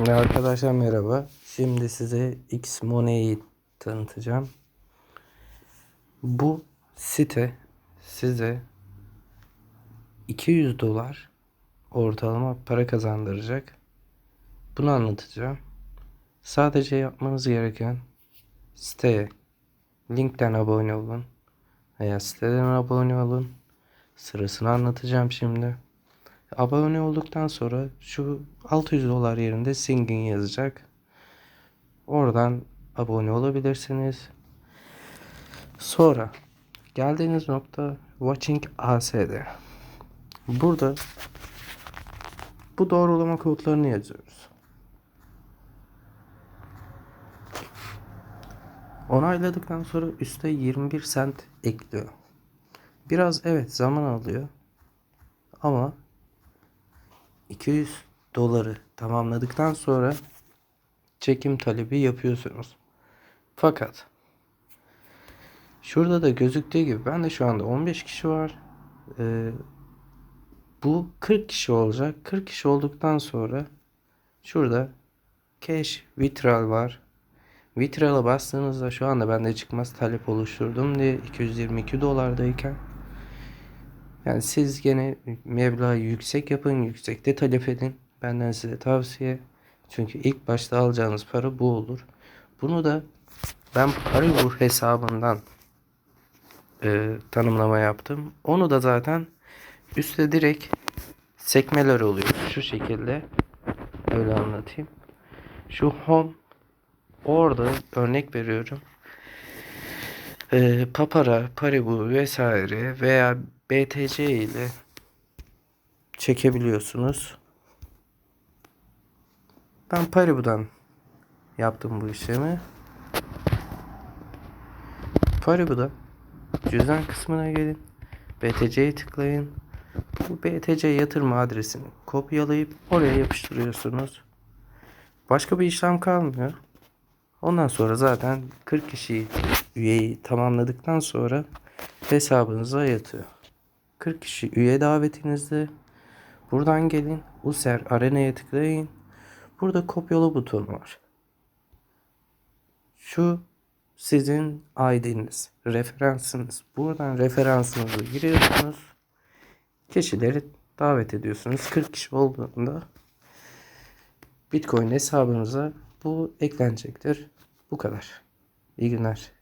Ve arkadaşlar merhaba. Şimdi size X Money'i tanıtacağım. Bu site size 200 dolar ortalama para kazandıracak. Bunu anlatacağım. Sadece yapmanız gereken siteye linkten abone olun veya siteden abone olun. Sırasını anlatacağım şimdi. Abone olduktan sonra şu 600 dolar yerinde Singin yazacak. Oradan abone olabilirsiniz. Sonra geldiğiniz nokta Watching ASD. Burada bu doğrulama kodlarını yazıyoruz. Onayladıktan sonra üstte 21 sent ekliyor. Biraz evet zaman alıyor. Ama 200 doları tamamladıktan sonra çekim talebi yapıyorsunuz. Fakat şurada da gözüktüğü gibi ben de şu anda 15 kişi var. Ee, bu 40 kişi olacak. 40 kişi olduktan sonra şurada cash vitral var. Vitral'a bastığınızda şu anda bende çıkmaz talep oluşturdum diye 222 dolardayken yani siz gene meblağı yüksek yapın, yüksekte talep edin. Benden size tavsiye. Çünkü ilk başta alacağınız para bu olur. Bunu da ben Paribur hesabından e, tanımlama yaptım. Onu da zaten üstte direkt sekmeler oluyor. Şu şekilde. Öyle anlatayım. Şu home orada örnek veriyorum. E, Papara, Paribu vesaire veya BTC ile çekebiliyorsunuz. Ben Paribu'dan yaptım bu işlemi. Paribu'da cüzdan kısmına gelin. BTC'ye tıklayın. Bu BTC yatırma adresini kopyalayıp oraya yapıştırıyorsunuz. Başka bir işlem kalmıyor. Ondan sonra zaten 40 kişiyi üyeyi tamamladıktan sonra hesabınıza yatıyor. 40 kişi üye davetinizde. Buradan gelin. User Arena'ya tıklayın. Burada kopyala butonu var. Şu sizin ID'niz, referansınız. Buradan referansınızı giriyorsunuz. Kişileri davet ediyorsunuz. 40 kişi olduğunda Bitcoin hesabınıza bu eklenecektir. Bu kadar. İyi günler.